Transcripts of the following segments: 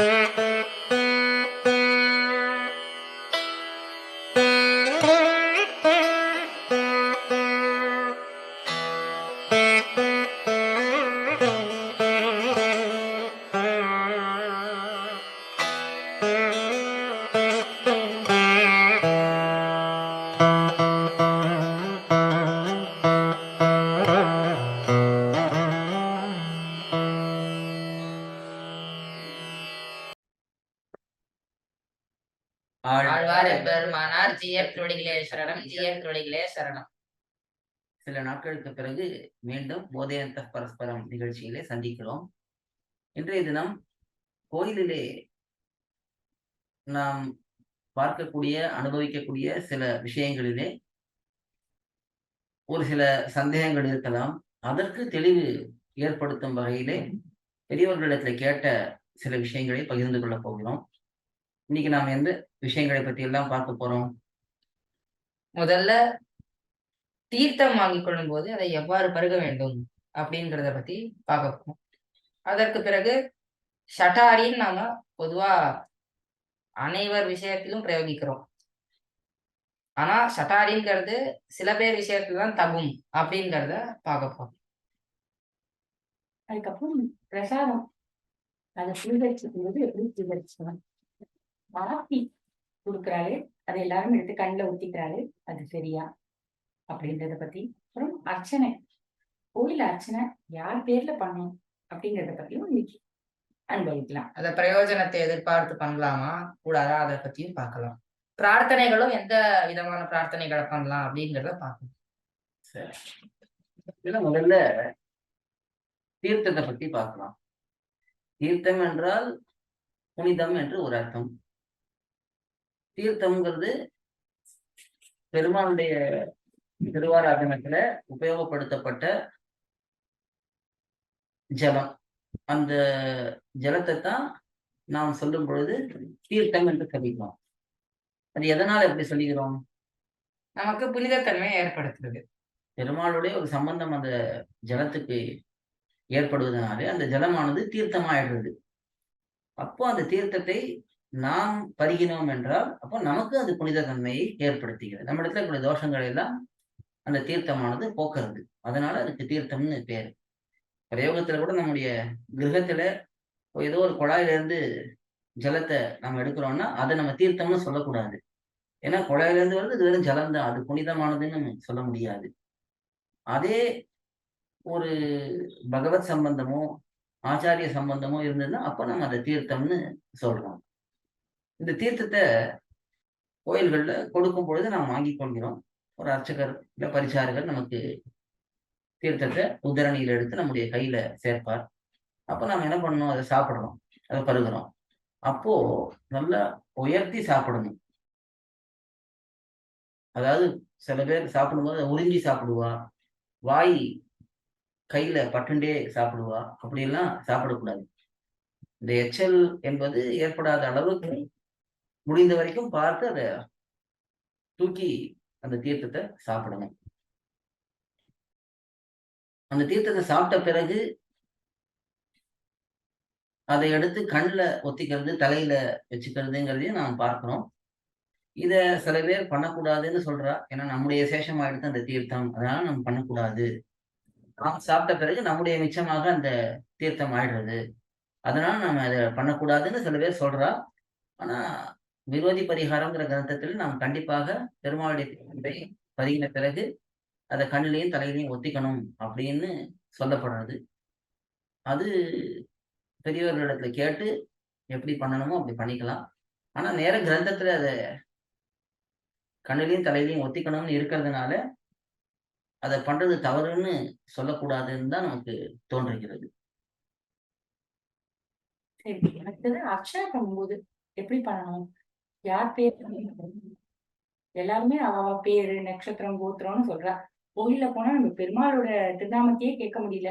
Thank you. Alvar Emperumanar ஜிஎஃப் திருவடிகளே சரணம் ஜிஎஃப் திருவடிகளே சரணம். சில நாட்களுக்கு பிறகு மீண்டும் போதையந்த பரஸ்பரம் நிகழ்ச்சியிலே சந்திக்கிறோம். இன்றைய தினம் கோயிலிலே நாம் பார்க்கக்கூடிய அனுபவிக்கக்கூடிய சில விஷயங்களிலே ஒரு சில சந்தேகங்கள் இருக்கலாம். அதற்கு தெளிவு ஏற்படுத்தும் வகையிலே பெரியவர்களிடத்தில் கேட்ட சில விஷயங்களை பகிர்ந்து கொள்ளப் போகிறோம். இன்னைக்கு நாம் எந்த விஷயங்களை பத்தி எல்லாம் பார்க்க போறோம்? முதல்ல தீர்த்தம் வாங்கிக் கொள்ளும் போது அதை எவ்வாறு பருக வேண்டும் அப்படின்றத பத்தி பார்க்க போறோம். அதற்கு பிறகு ஷட்டாரின்னு நாம பொதுவா அனைவர் விஷயத்திலும் பிரயோகிக்கிறோம். ஆனா ஷட்டாரிங்கிறது சில பேர் விஷயத்துல தான் தகும் அப்படிங்கிறத பார்க்க போறோம். அதுக்கப்புறம் பிரசாதம். அதை சுவீகரிச்சுக்கும் போது எப்படி சுவீகரிச்சுக்கணும் ஆர்த்தி கொடுக்குறாரு. அதை எல்லாரும் எடுத்து கண்ணில் ஊத்திக்கிறாரு. அது சரியா? அப்படின்றத பத்தி. அப்புறம் அர்ச்சனை. கோயில் அர்ச்சனை யார் பேர்ல பண்ணணும் அப்படிங்கறத பத்தியும் இன்னைக்கு அனுபவிக்கலாம். அத பிரயோஜனத்தை எதிர்பார்த்து பண்ணலாமா? கூடாதா? அதை பத்தியும் பார்க்கலாம். பிரார்த்தனைகளும் எந்த விதமான பிரார்த்தனைகளை பண்ணலாம் அப்படிங்கிறத பார்க்கணும் சரி. இதுல முதல்ல தீர்த்தத்தை பத்தி பார்க்கலாம். தீர்த்தம் என்றால் புனிதம் என்று ஒரு அர்த்தம். தீர்த்தம்ங்கிறது பெருமாளுடைய திருவாராதனத்துல உபயோகப்படுத்தப்பட்ட ஜலம். அந்த ஜலத்தை தான் நாம் சொல்லும் பொழுது தீர்த்தம் என்று சொல்லிக்கிறோம். அது எதனால எப்படி சொல்லிக்கிறோம்? நமக்கு புனிதத்தன்மையை ஏற்படுத்துறது. பெருமாளுடைய ஒரு சம்பந்தம் அந்த ஜலத்துக்கு ஏற்படுவதனாலே அந்த ஜலமானது தீர்த்தமாயிடுறது. அப்போ அந்த தீர்த்தத்தை நாம் பருகினோம் என்றால் அப்போ நமக்கு அது புனித தன்மையை ஏற்படுத்துகிறது. நம்ம இடத்துல இருக்கிற தோஷங்களை எல்லாம் அந்த தீர்த்தமானது போக்குறது. அதனால அதுக்கு தீர்த்தம்னு பேர். பிரயோகத்துல கூட நம்முடைய கிரகத்துல ஏதோ ஒரு குழாயிலிருந்து ஜலத்தை நம்ம எடுக்கிறோம்னா அதை நம்ம தீர்த்தம்னு சொல்லக்கூடாது. ஏன்னா குழாயிலேருந்து வருது இது வெறும் ஜலம் தான். அது புனிதமானதுன்னு சொல்ல முடியாது. அதே ஒரு பகவத் சம்பந்தமோ ஆச்சாரிய சம்பந்தமோ இருந்ததுன்னா அப்போ நம்ம அதை தீர்த்தம்னு சொல்றோம். இந்த தீர்த்தத்தை கோயில்கள்ல கொடுக்கும் பொழுது நாம் வாங்கி கொள்கிறோம். ஒரு அர்ச்சகர் இல்ல பரிசாரகர் நமக்கு தீர்த்தத்தை உதரணியில் எடுத்து நம்முடைய கையில சேர்ப்பார். அப்போ நாம் என்ன பண்ணணும்? அதை சாப்பிடுறோம் அதை பருகிறோம் அப்போ நல்லா உயர்த்தி சாப்பிடணும். அதாவது சில பேர் சாப்பிடும்போது அதை உறிஞ்சி சாப்பிடுவா. வாய் கையில பட்டுண்டே சாப்பிடுவா. அப்படியெல்லாம் சாப்பிடக்கூடாது. இந்த எச்சல் என்பது ஏற்படாத அளவுக்கு முடிந்த வரைக்கும் பார்த்து அதை தூக்கி அந்த தீர்த்தத்தை சாப்பிடணும். அந்த தீர்த்தத்தை சாப்பிட்ட பிறகு அதை எடுத்து கண்ணில் ஒத்திக்கிறது தலையில வச்சுக்கிறதுங்கிறதையும் நாம் பார்க்கிறோம். இத சில பேர் பண்ணக்கூடாதுன்னு சொல்றா. ஏன்னா நம்முடைய சேஷமா எடுத்து அந்த தீர்த்தம். அதனால நம்ம பண்ணக்கூடாது. நாம் சாப்பிட்ட பிறகு நம்முடைய மிச்சமாக அந்த தீர்த்தம் ஆயிடுறது. அதனால நம்ம அதை பண்ணக்கூடாதுன்னு சில பேர் சொல்றா. ஆனா விரோதி பரிகாரம்ங்கிற கிரந்தத்தில் நாம் கண்டிப்பாக பெருமாளுடைய தீர்த்தத்தை பருகின பிறகு அதை கண்ணிலையும் தலையிலையும் ஒத்திக்கணும் அப்படின்னு சொல்லப்படுறது. அது பெரியவர்களிடத்துல கேட்டு எப்படி பண்ணணுமோ அப்படி பண்ணிக்கலாம். ஆனா நேர கிரந்தத்துல அதை கண்ணிலையும் தலையிலையும் ஒத்திக்கணும்னு இருக்கிறதுனால அதை பண்றது தவறுன்னு சொல்லக்கூடாதுன்னு தான் நமக்கு தோன்றுகிறது. சரி அடுத்தது அர்ச்சனை பண்ணும்போது எப்படி பண்ணணும்? யார் பேர்? எல்லாருமே அவ பேரு நட்சத்திரம் கோத்திரம்னு சொல்றா. கோயில போனா நம்ம பெருமாளோட திருநாமத்தையே கேட்க முடியல.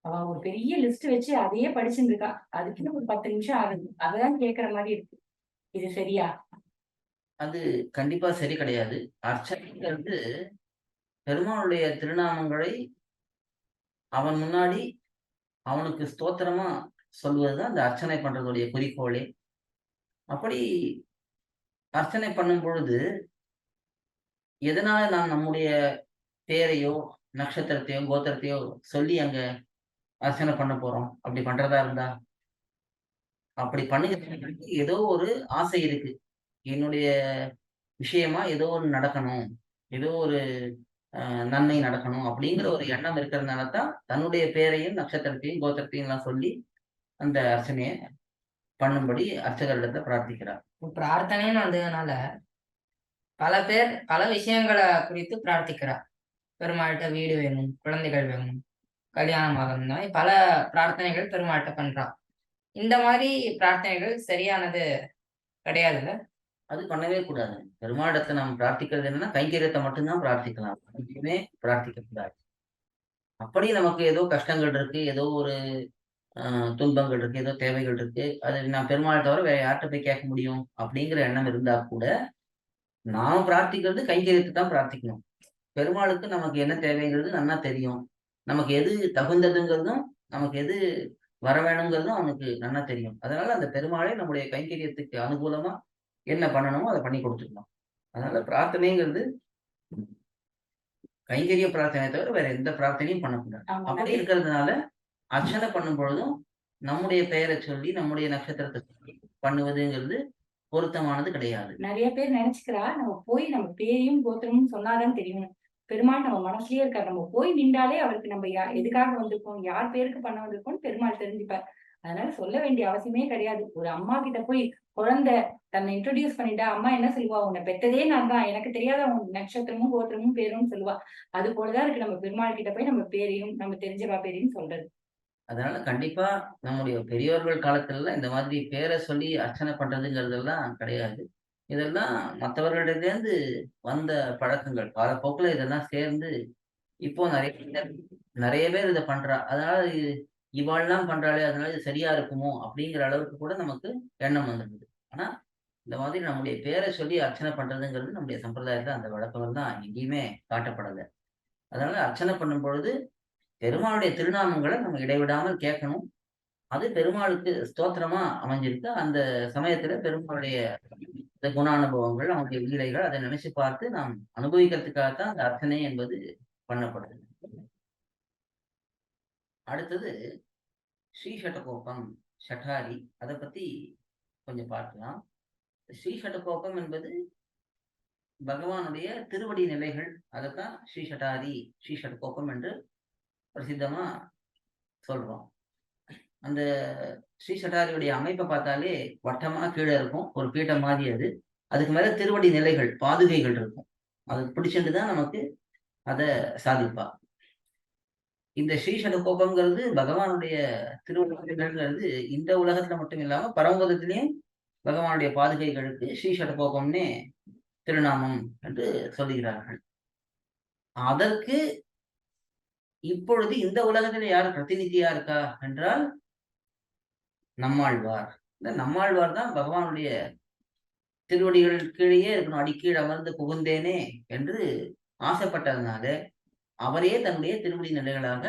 அவ ஒரு பெரிய லிஸ்ட் வச்சு அதையே படிச்சுருக்கா அதுக்குன்னு ஒரு பத்து நிமிஷம் ஆகுது. அததான் கேக்குற மாதிரி இருக்கு. இது சரியா? அது கண்டிப்பா சரி கிடையாது. அர்ச்சனைங்கிறது பெருமாளுடைய திருநாமங்களை அவன் முன்னாடி அவனுக்கு ஸ்தோத்திரமா சொல்வதுதான் இந்த அர்ச்சனை பண்றதுடைய குறிக்கோளே. அப்படி அர்ச்சனை பண்ணும் பொழுது எதனால நான் நம்முடைய பேரையோ நட்சத்திரத்தையோ கோத்திரத்தையோ சொல்லி அங்க அர்ச்சனை பண்ண போறோம்? அப்படி பண்றதா இருந்தா? அப்படி பண்ணுறதுக்கு ஏதோ ஒரு ஆசை இருக்கு. என்னுடைய விஷயமா ஏதோ ஒன்று நடக்கணும். ஏதோ ஒரு அஹ், நன்மை நடக்கணும் அப்படிங்கிற ஒரு எண்ணம் இருக்கிறதுனால தான் தன்னுடைய பேரையும் நட்சத்திரத்தையும் கோத்திரத்தையும் எல்லாம் சொல்லி அந்த அர்ச்சனையை பண்ணும்படி அர்ச்சகரிடத்தை பிரார்த்திக்கிறார். பிரார்த்தனைன்னு வந்ததுனால பல பேர் பல விஷயங்களை குறித்து பிரார்த்திக்கிறார். பெருமாள்கிட்ட வீடு வேணும் குழந்தைகள் வேணும் கல்யாணம் ஆகணும் பல பிரார்த்தனைகள் பெருமாள்கிட்ட பண்றா இந்த மாதிரி பிரார்த்தனைகள் சரியானது கிடையாதுல்ல? அது பண்ணவே கூடாது. பெருமாளிடத்தை நாம் பிரார்த்திக்கிறது என்னன்னா கைங்கரியத்தை மட்டும்தான் பிரார்த்திக்கலாம். எதுவுமே பிரார்த்திக்க கூடாது அப்படி நமக்கு ஏதோ கஷ்டங்கள் இருக்கு ஏதோ ஒரு துன்பங்கள் இருக்கு ஏதோ தேவைகள் இருக்கு. அது நான் பெருமாள் தவிர வேற யார்கிட்ட போய் கேட்க முடியும்? அப்படிங்கிற எண்ணம் இருந்தா கூட நாம் பிரார்த்திக்கிறது கைங்கரியத்தை தான் பிரார்த்திக்கணும். பெருமாளுக்கு நமக்கு என்ன தேவைங்கிறது நல்லா தெரியும். நமக்கு எது தகுந்ததுங்கிறதும் நமக்கு எது வர வேணுங்கிறதும் அவனுக்கு நல்லா தெரியும். அதனால அந்த பெருமாளை நம்முடைய கைங்கரியத்துக்கு அனுகூலமா என்ன பண்ணணுமோ அதை பண்ணி கொடுத்துக்கணும். அதனால பிரார்த்தனைங்கிறது கைங்கரிய பிரார்த்தனை தவிர வேற எந்த பிரார்த்தனையும் பண்ணக்கூடாது. அப்படி இருக்கிறதுனால அர்ச்சனை பண்ணும் பொழுதும் நம்முடைய பெயரை சொல்லி நம்முடைய நட்சத்திரத்தை சொல்லி பண்ணுவதுங்கிறது பொருத்தமானது கிடையாது. நிறைய பேர் நினைச்சுக்கிறா நம்ம போய் நம்ம பேரையும் கோத்திரமும் சொன்னாதான் தெரியும் பெருமாள் நம்ம மனசுலயே இருக்காரு. நம்ம போய் நின்றாலே அவருக்கு நம்ம யா எதுக்காக வந்திருக்கோம் யார் பேருக்கு பண்ண வந்திருக்கோம் பெருமாள் தெரிஞ்சுப்பார். அதனால சொல்ல வேண்டிய அவசியமே கிடையாது. ஒரு அம்மா கிட்ட போய் குழந்தை தன்னை இன்ட்ரடியூஸ் பண்ணிட்டா அம்மா என்ன சொல்லுவா? உன்னை பெத்ததே நான் தான். எனக்கு தெரியாத உன் நட்சத்திரமும் கோத்திரமும் பேரும் சொல்லுவா. அது போலதான் இருக்கு. நம்ம பெருமாள் கிட்ட போய் நம்ம பேரையும் நம்ம தெரிஞ்சவா பேரையும் சொல்றது. அதனால கண்டிப்பா நம்முடைய பெரியோர்கள் காலத்துல இந்த மாதிரி பேரை சொல்லி அர்ச்சனை பண்றதுங்கிறதெல்லாம் கிடையாது. இதெல்லாம் மற்றவர்களிடத்திலேருந்து வந்த பழக்கங்கள். காலப்போக்கில் இதெல்லாம் சேர்ந்து இப்போ நிறைய பேர் நிறைய பேர் இதை பண்றா அதனால இது இவாள்லாம் பண்றாளே அதனால இது சரியா இருக்குமோ அப்படிங்கிற அளவுக்கு கூட நமக்கு எண்ணம் வந்துடுது ஆனா இந்த மாதிரி நம்முடைய பேரை சொல்லி அர்ச்சனை பண்றதுங்கிறது நம்முடைய சம்பிரதாயத்துல அந்த வழக்கம் தான் எங்கேயுமே காட்டப்படலை. அதனால அர்ச்சனை பண்ணும் பொழுது பெருமாளுடைய திருநாமங்களை நம்ம இடைவிடாமல் கேட்கணும். அது பெருமாளுக்கு ஸ்தோத்திரமா அமைஞ்சிருக்கு. அந்த சமயத்துல பெருமாளுடைய இந்த குணானுபவங்கள் அவனுடைய லீலைகள் அதை நினைச்சு பார்த்து நாம் அனுபவிக்கிறதுக்காகத்தான் அந்த அர்ச்சனை என்பது பண்ணப்படுது. அடுத்தது ஸ்ரீஷடகோபம் ஷட்டாரி. அதை பத்தி கொஞ்சம் பார்க்கலாம். ஸ்ரீஷடகோபம் என்பது பகவானுடைய திருவடி நிலைகள். அதைத்தான் ஸ்ரீ ஷட்டாரி ஸ்ரீ என்று பிரசித்தமா சொல்றோம். அந்த ஸ்ரீ சட்டாரியுடைய அமைப்பை பார்த்தாலே வட்டமா கீழே இருக்கும். ஒரு பீட்டம் மாதிரி அது. அதுக்கு மேல திருவடி நிலைகள் பாதுகைகள் இருக்கும். அது பிடிச்சிட்டு தான் நமக்கு அதை சாதிப்பா. இந்த ஸ்ரீசட கோபம்ங்கிறது பகவானுடைய திருவடிகள்ங்கிறது இந்த உலகத்துல மட்டும் இல்லாம பரமபதத்திலையும் பகவானுடைய பாதுகைகளுக்கு ஸ்ரீசட கோபம்னே திருநாமம் என்று சொல்லுகிறார்கள். அதற்கு இப்பொழுது இந்த உலகத்துல யார் பிரதிநிதியா இருக்கா என்றால் நம்மாழ்வார். இந்த நம்மாழ்வார் தான் பகவானுடைய திருவடிகள் கீழேயே இருக்கணும். அடிக்கீழ் அமர்ந்து புகுந்தேனே என்று ஆசைப்பட்டதுனால அவரே தன்னுடைய திருவடி நிலைகளாக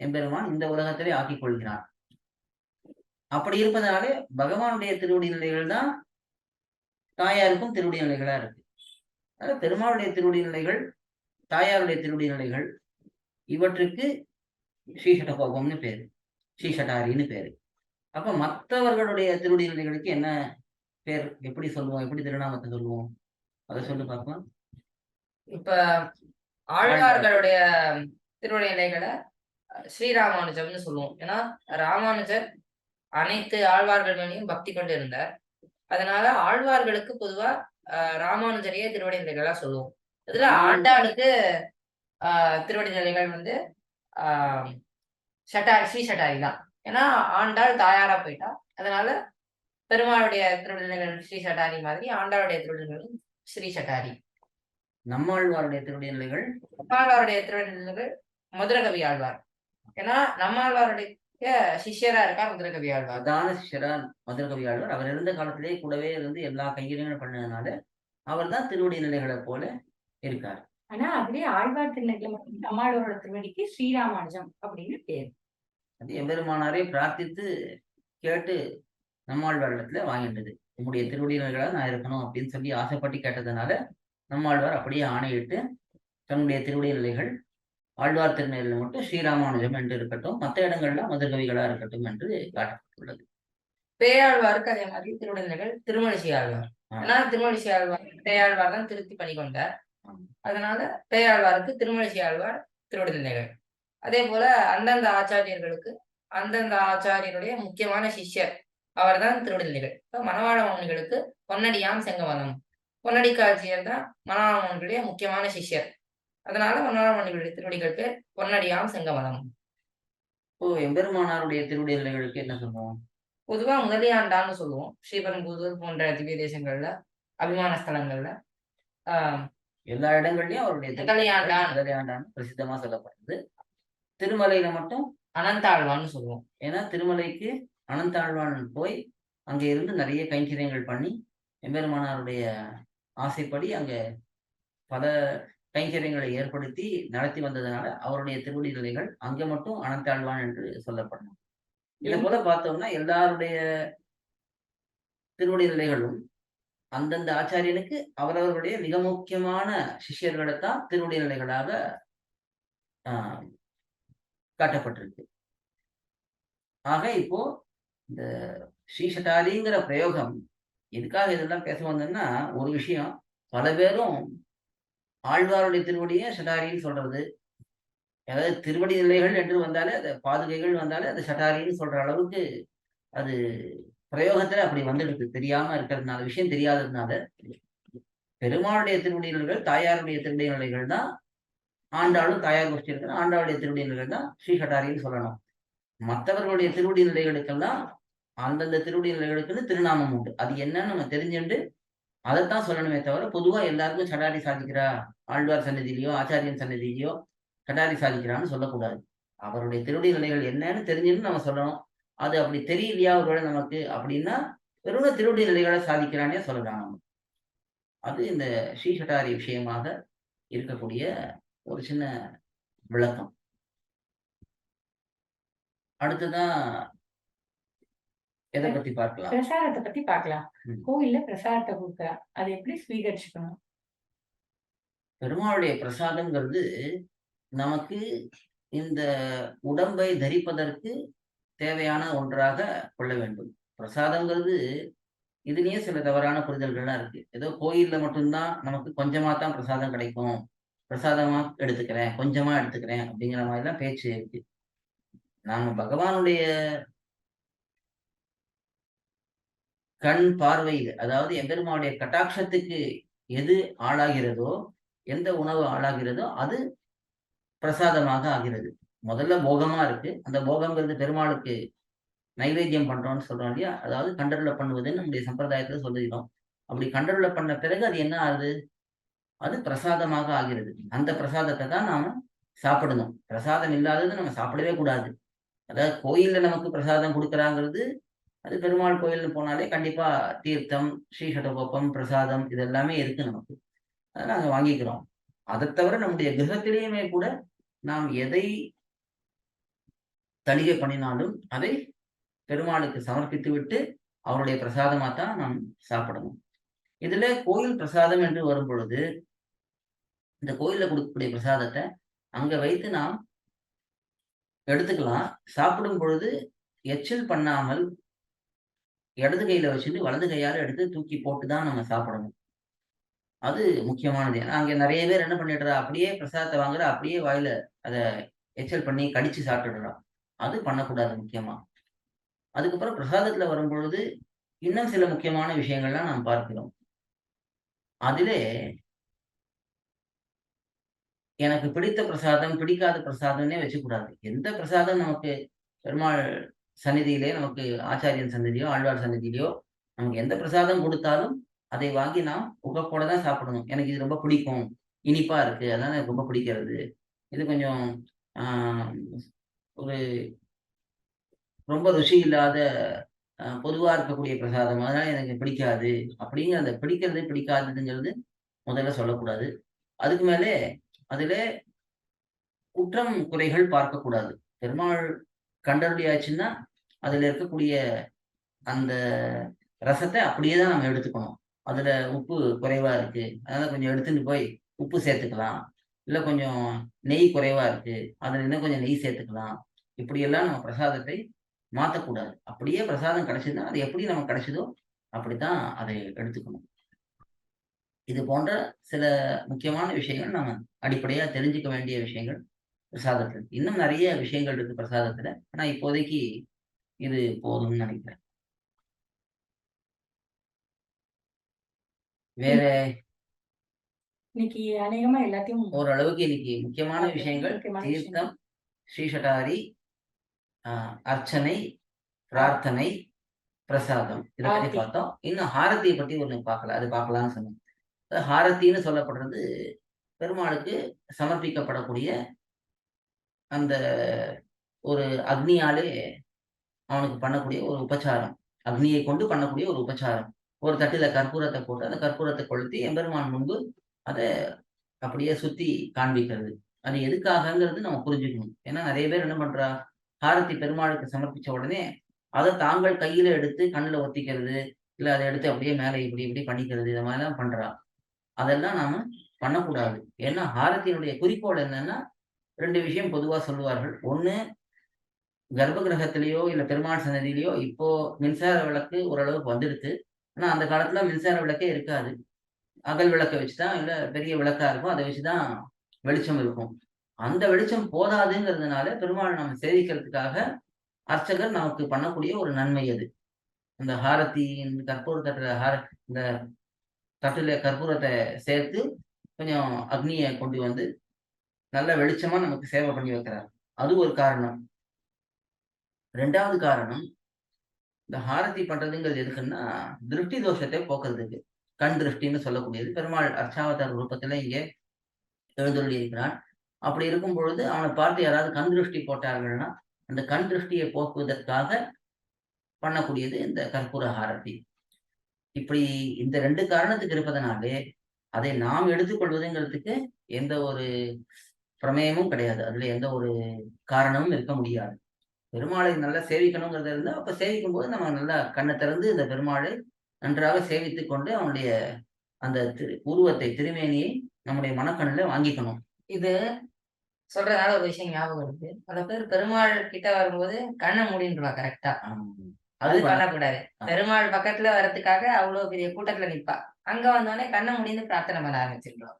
எம்பெருமான் இந்த உலகத்திலே ஆக்கிக் கொள்கிறார். அப்படி இருப்பதனாலே பகவானுடைய திருவடி நிலைகள் தான் தாயாருக்கும் திருவடி நிலைகளா இருக்கு. அதனால பெருமாளுடைய திருவடி நிலைகள் தாயாருடைய திருவடி நிலைகள் இவற்றுக்கு ஸ்ரீஷடகோபம்னு பேரு ஸ்ரீஷடாரின்னு பேரு. அப்ப மற்றவர்களுடைய திருவடி நிலைகளுக்கு என்ன பேர் எப்படி சொல்லுவோம் எப்படி திருநாமத்தை சொல்லுவோம்? அதை சொல்லு பார்ப்போம் இப்ப ஆழ்வார்களுடைய திருவடி நிலைகளை ஸ்ரீராமானுஜம்னு சொல்லுவோம். ஏன்னா ராமானுஜர் அனைத்து ஆழ்வார்கள் மேலேயும் பக்தி கொண்டு இருந்தார் அதனால ஆழ்வார்களுக்கு பொதுவா ராமானுஜரையே திருவடி நிலைகளா சொல்லுவோம். இதுல ஆண்டாளுக்கு திருவடி நிலைகள் வந்து ஆஹ் ஷட்டாரி ஸ்ரீ ஷட்டாரி தான். ஏன்னா ஆண்டாள் தாயாரா போயிட்டா. அதனால பெருமாளுடைய திருவடி நிலைகள் ஸ்ரீ ஷட்டாரி மாதிரி ஆண்டாளுடைய திருவடி நிலைகள் ஸ்ரீ ஷட்டாரி நம்மாழ்வாருடைய திருவடி நிலைகள்? நம்மாழ்வாருடைய திருவள்ளுவர் மதுரகவி ஆழ்வார். ஏன்னா நம்மாழ்வாருடைய சிஷ்யரா இருக்கா மதுரகவி ஆழ்வார். பிரதான சிஷ்யரா மதுரகவி ஆழ்வார். அவர் இருந்த காலத்திலேயே கூடவே இருந்து எல்லா கைங்கரியங்களும் பண்ணதுனால அவர் தான் திருவடி நிலைகளை போல இருக்கார். ஆனா அதுலயே ஆழ்வார் திருநெல்ல மட்டும் நம்மாழ்வாரோட திருவடிக்கு ஸ்ரீராமானுஜம் அப்படின்னு பேர் அது எம்பெருமானாரே பிரார்த்தித்து கேட்டு நம்மாழ்வாரிடத்துல வாங்கிட்டது உம்முடைய திருவடிகளா நான் இருக்கணும் அப்படின்னு சொல்லி ஆசைப்பட்டு கேட்டதுனால நம்மாழ்வார் அப்படியே ஆணையிட்டு தன்னுடைய திருவடி நிலைகள் ஆழ்வார் திருநெல்லில் மட்டும் ஸ்ரீராமானுஜம் என்று இருக்கட்டும் மற்ற இடங்கள்ல மதுரகவிகளா இருக்கட்டும் என்று காட்டப்பட்டுள்ளது பேயாழ்வாருக்கு அதே மாதிரி திருவிடங்கள் திருமணிசை ஆழ்வார் ஆ. அதனால திருமணிசை ஆழ்வார் பேயாழ்வார் தான் திருத்தி பண்ணி கொண்டார். அதனால பேயாழ்வாருக்கு திருமணிசை ஆழ்வார் திருவிடங்கள் அதே போல அந்தந்த ஆச்சாரியர்களுக்கு அந்தந்த ஆச்சாரியருடைய முக்கியமான சிஷ்யர் அவர்தான் திருவிடங்கள் இப்ப மணவாள மௌனிகளுக்கு பொன்னடியாம் செங்கவனம். பொன்னடி காட்சியர் தான் மணவாள மௌனிகளுடைய முக்கியமான சிஷ்யர். அதனால மணவாள மௌனிகளுடைய திருவடிகள் பேர் பொன்னடியாம் செங்கவனம். இப்போ எம்பெருமானாருடைய திருவடி நிலைகளுக்கு என்ன சொல்லுவோம்? பொதுவா முதலியாண்டான்னு சொல்லுவோம். ஸ்ரீபெரும்புதூர் போன்ற திவ்ய தேசங்கள்ல அபிமான ஸ்தலங்கள்ல ஆஹ் எல்லா இடங்கள்லயும் அவருடைய முதலியாண்டான் பிரசித்தமா சொல்லப்படுது. திருமலையில மட்டும் அனந்தாழ்வான்னு சொல்லுவோம். ஏன்னா திருமலைக்கு அனந்தாழ்வான் போய் அங்க இருந்து நிறைய கைங்கரியங்கள் பண்ணி எம்பெருமானாருடைய ஆசைப்படி அங்க பல கைங்கரியங்களை ஏற்படுத்தி நடத்தி வந்ததுனால அவருடைய திருவடி நிலைகள் அங்க மட்டும் அனந்தாழ்வான் என்று சொல்லப்படும். இதை போல பார்த்தோம்னா எல்லாருடைய திருவடி நிலைகளும் அந்தந்த ஆச்சாரியனுக்கு அவரவர்களுடைய மிக முக்கியமான சிஷ்யர்களைத்தான் திருவுடைய நிலைகளாக காட்டப்பட்டிருக்கு. ஆக இப்போ இந்த ஸ்ரீசட்டாரிங்கிற பிரயோகம் எதுக்காக இதெல்லாம் பேச வந்தோம்னா ஒரு விஷயம் பல பேரும் ஆழ்வாருடைய திருவடியை சட்டாரின்னு சொல்றது. அதாவது திருவடி நிலைகள் என்று வந்தாலே அது பாதுகைகள் வந்தாலே அது ஷட்டாரின்னு சொல்ற அளவுக்கு அது பிரயோகத்துல அப்படி வந்துடுது. தெரியாம இருக்கிறதுனால விஷயம் தெரியாததுனால. பெருமாளுடைய திருவடி தாயாருடைய திருவடி நிலைகள் தான் ஆண்டாளும் தாயார் கோஷ்டி இருக்கிற ஆண்டாளுடைய திருவடி தான் ஸ்ரீகட்டாரின்னு சொல்லணும் மற்றவர்களுடைய திருவடி நிலைகளுக்கெல்லாம் அந்தந்த திருவடி நிலைகளுக்குன்னு திருநாமம் உண்டு. அது என்னன்னு நம்ம தெரிஞ்சுண்டு அதைத்தான் சொல்லணுமே தவிர பொதுவா எல்லாருக்கும் சடாரி சாதிக்கிறா ஆழ்வார் சன்னதியிலையோ ஆச்சாரியன் சன்னதியிலையோ சடாரி சாதிக்கிறான்னு சொல்லக்கூடாது. அவருடைய திருவடி நிலைகள் என்னன்னு தெரிஞ்சுன்னு நம்ம சொல்லணும். அது அப்படி தெரியலையா ஒருவேளை நமக்கு அப்படின்னா வெறும் திருவடி நிலைகளை சாதிக்கிறானே சொல்லலாம். நம்ம அது இந்த ஸ்ரீ சட்டாரி விஷயமாக இருக்கக்கூடிய ஒரு சின்ன விளக்கம். அடுத்ததான் எதை பத்தி பார்க்கலாம்? பிரசாதத்தை பத்தி பார்க்கலாம். கோயில்ல பிரசாதத்தை கொடுக்குறா அதை எப்படி ஸ்வீகரிச்சுக்கணும்? பெருமாளுடைய பிரசாதம்ங்கிறது நமக்கு இந்த உடம்பை தரிப்பதற்கு தேவையான ஒன்றாக கொள்ள வேண்டும். பிரசாதங்கிறது இதுலயே சில தவறான புரிதல்கள்லாம் இருக்கு. ஏதோ கோயில்ல மட்டும்தான் நமக்கு கொஞ்சமா தான் பிரசாதம் கிடைக்கும். பிரசாதமா எடுத்துக்கிறேன் கொஞ்சமா எடுத்துக்கிறேன் அப்படிங்கிற மாதிரிலாம் பேச்சு இருக்கு. நாம பகவானுடைய கண் பார்வையில் அதாவது எம்பெருமானுடைய கட்டாட்சத்துக்கு எது ஆளாகிறதோ எந்த உணவு ஆளாகிறதோ அது பிரசாதமாக ஆகிறது. முதல்ல போகமா இருக்கு. அந்த போகம்ங்கிறது பெருமாளுக்கு நைவேத்தியம் பண்றோம்னு சொல்றோம் இல்லையா? அதாவது கண்டருளை பண்ணுவதுன்னு நம்முடைய சம்பிரதாயத்துல சொல்லிடுறோம். அப்படி கண்டருளை பண்ண பிறகு அது என்ன ஆகுது? அது பிரசாதமாக ஆகிறது. அந்த பிரசாதத்தை தான் நாம சாப்பிடணும். பிரசாதம் இல்லாதது நம்ம சாப்பிடவே கூடாது. அதாவது கோயில்ல நமக்கு பிரசாதம் கொடுக்குறாங்கிறது அது பெருமாள் கோயில்னு போனாலே கண்டிப்பா தீர்த்தம் ஸ்ரீஷடகோப்பம் பிரசாதம் இது எல்லாமே இருக்கு நமக்கு. அதை நாங்கள் வாங்கிக்கிறோம். அதை தவிர நம்முடைய கிரகத்திலேயுமே கூட நாம் எதை தணிகை பண்ணினாலும் அதை பெருமாளுக்கு சமர்ப்பித்து விட்டு அவருடைய பிரசாதமாக தான் நாம் சாப்பிடணும். இதுல கோயில் பிரசாதம் என்று வரும் பொழுது இந்த கோயில்ல கொடுக்கக்கூடிய பிரசாதத்தை அங்க வைத்து நாம் எடுத்துக்கலாம். சாப்பிடும் பொழுது எச்சில் பண்ணாமல் இடது கையில வச்சுட்டு வலது கையால எடுத்து தூக்கி போட்டு தான் நம்ம சாப்பிடணும். அது முக்கியமானது. ஏன்னா அங்க நிறைய பேர் என்ன பண்ணிடுறா? அப்படியே பிரசாதத்தை வாங்குற அப்படியே வாயில அதை எச்சல் பண்ணி கடிச்சு சாப்பிட்டுடுறான் அது பண்ணக்கூடாது முக்கியமா. அதுக்கப்புறம் பிரசாதத்துல வரும் பொழுது இன்னும் சில முக்கியமான விஷயங்கள்லாம் நாம் பார்க்கிறோம். அதிலே எனக்கு பிடித்த பிரசாதம் பிடிக்காத பிரசாதம்னே வச்சுக்கூடாது. எந்த பிரசாதம் நமக்கு பெருமாள் சந்நிதியிலே நமக்கு ஆச்சாரியன் சந்நிதியோ ஆழ்வார் சந்நிதியிலையோ நமக்கு எந்த பிரசாதம் கொடுத்தாலும் அதை வாங்கி நாம் உகப்போட தான் சாப்பிடணும். எனக்கு இது ரொம்ப பிடிக்கும். இனிப்பா இருக்கு. அதனால எனக்கு ரொம்ப பிடிக்கிறது. இது கொஞ்சம் ஆஹ் ஒரு ரொம்ப ருசி இல்லாத பொதுவாக இருக்கக்கூடிய பிரசாதம். அதனால எனக்கு பிடிக்காது. அப்படிங்கிற அந்த பிடிக்கிறது பிடிக்காததுங்கிறது முதல்ல சொல்லக்கூடாது. அதுக்கு மேலே அதுல குற்றம் குறைகள் பார்க்கக்கூடாது. பெருமாள் கண்டருடையாச்சுன்னா அதுல இருக்கக்கூடிய அந்த ரசத்தை அப்படியே தான் நம்ம எடுத்துக்கணும். அதுல உப்பு குறைவா இருக்கு. அதனால கொஞ்சம் எடுத்துட்டு போய் உப்பு சேர்த்துக்கலாம். இல்லை கொஞ்சம் நெய் குறைவா இருக்கு. அதில் இன்னும் கொஞ்சம் நெய் சேர்த்துக்கலாம். இப்படியெல்லாம் நம்ம பிரசாதத்தை மாற்றக்கூடாது அப்படியே பிரசாதம் கிடைச்சதுன்னா அது எப்படி நமக்கு கிடைச்சதோ அப்படித்தான் அதை எடுத்துக்கணும். இது போன்ற சில முக்கியமான விஷயங்கள் நம்ம அடிப்படையா தெரிஞ்சுக்க வேண்டிய விஷயங்கள் பிரசாதத்துல. இன்னும் நிறைய விஷயங்கள் இருக்கு பிரசாதத்துல. ஆனா இப்போதைக்கு இது போதும்னு நினைக்கிறேன். வேற இன்னைக்கு அநேகமா எல்லாத்தையும் ஓரளவுக்கு இன்னைக்கு முக்கியமான விஷயங்கள் தீர்த்தம் ஸ்ரீஷடாரி ஆஹ், அர்ச்சனை பிரார்த்தனை பிரசாதம். இதை ஆரத்தி. பார்த்தோம். இன்னும் ஹாரதியை பத்தி ஒண்ணு பார்க்கல அது பார்க்கலாம்னு சொன்னோம் ஹாரத்தின்னு சொல்லப்படுறது பெருமாளுக்கு சமர்ப்பிக்கப்படக்கூடிய அந்த ஒரு அக்னியாலே அவனுக்கு பண்ணக்கூடிய ஒரு உபச்சாரம். அக்னியை கொண்டு பண்ணக்கூடிய ஒரு உபச்சாரம். ஒரு தட்டுல கற்பூரத்தை போட்டு அந்த கற்பூரத்தை கொளுத்தி எம்பெருமான் முன்பு அதை அப்படியே சுத்தி காண்பிக்கிறது. அது எதுக்காகங்கிறது நம்ம புரிஞ்சுக்கணும். ஏன்னா நிறைய பேர் என்ன பண்றா? ஹாரதி பெருமாளுக்கு சமர்ப்பிச்ச உடனே அதை தாங்கள் கையில எடுத்து கண்ணில் ஒத்திக்கிறது இல்லை அதை எடுத்து அப்படியே மேலே இப்படி இப்படி பண்ணிக்கிறது இதை மாதிரிலாம் பண்றா. அதெல்லாம் நாம பண்ணக்கூடாது. ஏன்னா ஹாரத்தினுடைய குறிக்கோள் என்னன்னா ரெண்டு விஷயம் பொதுவா சொல்லுவார்கள். ஒண்ணு கர்ப்ப கிரகத்திலேயோ இல்ல பெருமாள் சன்னதியிலேயோ இப்போ மின்சார விளக்கு ஓரளவுக்கு வந்துடுது ஆனா அந்த காலத்துல மின்சார விளக்கே இருக்காது. அகல் விளக்கை வச்சுதான் இல்ல பெரிய விளக்கா இருக்கும். அதை வச்சுதான் வெளிச்சம் இருக்கும். அந்த வெளிச்சம் போதாதுங்கிறதுனால பெருமாள் நம்ம சேவிக்கிறதுக்காக அர்ச்சகர் நமக்கு பண்ணக்கூடிய ஒரு நன்மை அது. அந்த ஹாரத்தி இந்த கற்பூர தட்டுல ஹார இந்த தட்டுல கற்பூரத்தை சேர்த்து கொஞ்சம் அக்னியை கொண்டு வந்து நல்ல வெளிச்சமா நமக்கு சேவை பண்ணி வைக்கிறார். அது ஒரு காரணம். ரெண்டாவது காரணம் இந்த ஹாரதி பண்றதுங்கிறது எதுக்குன்னா திருஷ்டி தோஷத்தை போக்குறதுக்கு. கண் திருஷ்டின்னு சொல்லக்கூடியது. பெருமாள் அர்ச்சாவதார் ரூபத்துல இங்கே எழுந்துள்ளி இருக்கிறான் அப்படி இருக்கும் பொழுது அவனை பார்த்து யாராவது கண் திருஷ்டி போட்டார்கள்னா அந்த கண் திருஷ்டியை போக்குவதற்காக பண்ணக்கூடியது இந்த கற்பூர ஹாரதி இப்படி இந்த ரெண்டு காரணத்துக்கு இருப்பதனாலே அதை நாம் எடுத்துக்கொள்வதுங்கிறதுக்கு எந்த ஒரு பிரமேயமும் கிடையாது. அதுல எந்த ஒரு காரணமும் இருக்க முடியாது. பெருமாளை நல்லா சேவிக்கணுங்கிறது இருந்தால் அப்ப சேவிக்கும் போது நம்ம நல்லா கண்ணை திறந்து இந்த பெருமாளை நன்றாக சேவித்து கொண்டு அவனுடைய அந்த திரு உருவத்தை திருமேனியை நம்முடைய மனக்கண்ணில் வாங்கிக்கணும். இது சொல்றதுனால ஒரு விஷயம் ஞாபகம் இருக்கு. பல பேர் பெருமாள் கிட்ட வரும்போது கண்ணை மூடின்றுவா கரெக்டா. அது அது பண்ண- பண்ணக்கூடாது. பெருமாள் பக்கத்துல வர்றதுக்காக அவ்வளவு பெரிய கூட்டத்துல நிப்பா. அங்க வந்தோடனே கண்ணை முடிந்து பிரார்த்தனை பண்ண ஆரம்பிச்சிருக்கோம்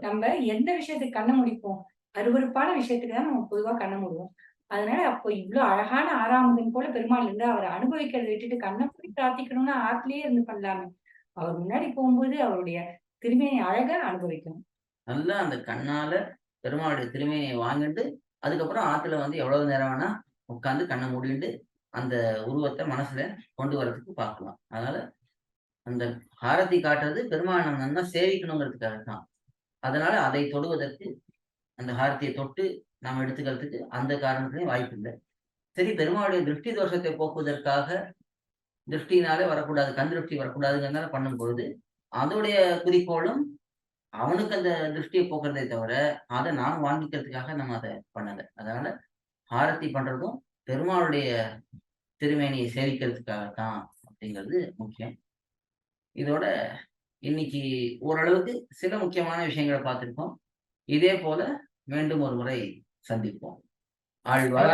நம்ம எந்த விஷயத்துக்கு கண்ணை முடிப்போம்? அருவருப்பான விஷயத்துக்கு தான் நம்ம பொதுவா கண்ணை மூடுவோம். அதனால அப்போ இவ்வளவு அழகான ஆறாமதன் போல பெருமாள் இருந்து அவரை அனுபவிக்கிறதை விட்டுட்டு கண்ணை மூடி பிரார்த்திக்கணும்னா ஆத்துலயே இருந்து பண்ணலாமே. அவர் முன்னாடி போகும்போது அவருடைய திருமேனி அழகா அனுபவிக்கணும். நல்லா அந்த கண்ணால பெருமாளுடைய திருமையை வாங்கிட்டு அதுக்கப்புறம் ஆத்துல வந்து எவ்வளவு நேரம் வேணா உட்காந்து கண்ணை மூடிட்டு அந்த உருவத்தை மனசுல கொண்டு வரதுக்கு பார்க்கலாம். அதனால அந்த ஆரத்தி காட்டுறது பெருமாள் நம்ம நல்லா சேவிக்கணுங்கிறதுக்காக தான் அதனால அதை தொடுவதற்கு அந்த ஹாரதியை தொட்டு நாம் எடுத்துக்கிறதுக்கு அந்த காரணத்துலேயும் வாய்ப்பு இல்லை. சரி பெருமாளுடைய திருஷ்டி தோஷத்தை போக்குவதற்காக திருஷ்டினாலே வரக்கூடாது கண் திருஷ்டி வரக்கூடாதுங்கிறதுனால பண்ணும்பொழுது அதோடைய குறிக்கோளும் அவனுக்கு அந்த திருஷ்டியை போக்குறதே தவிர அதை நாம் வாங்கிக்கிறதுக்காக நம்ம அதை பண்ணலை. அதனால ஆரத்தி பண்றதும் பெருமாளுடைய திருமேனியை சேவிக்கிறதுக்காக தான் அப்படிங்கிறது முக்கியம். இதோட இன்னைக்கு ஓரளவுக்கு சில முக்கியமான விஷயங்களை பார்த்திருக்கோம் இதே போல மீண்டும் ஒரு முறை சந்திப்போம். ஆழ்வார்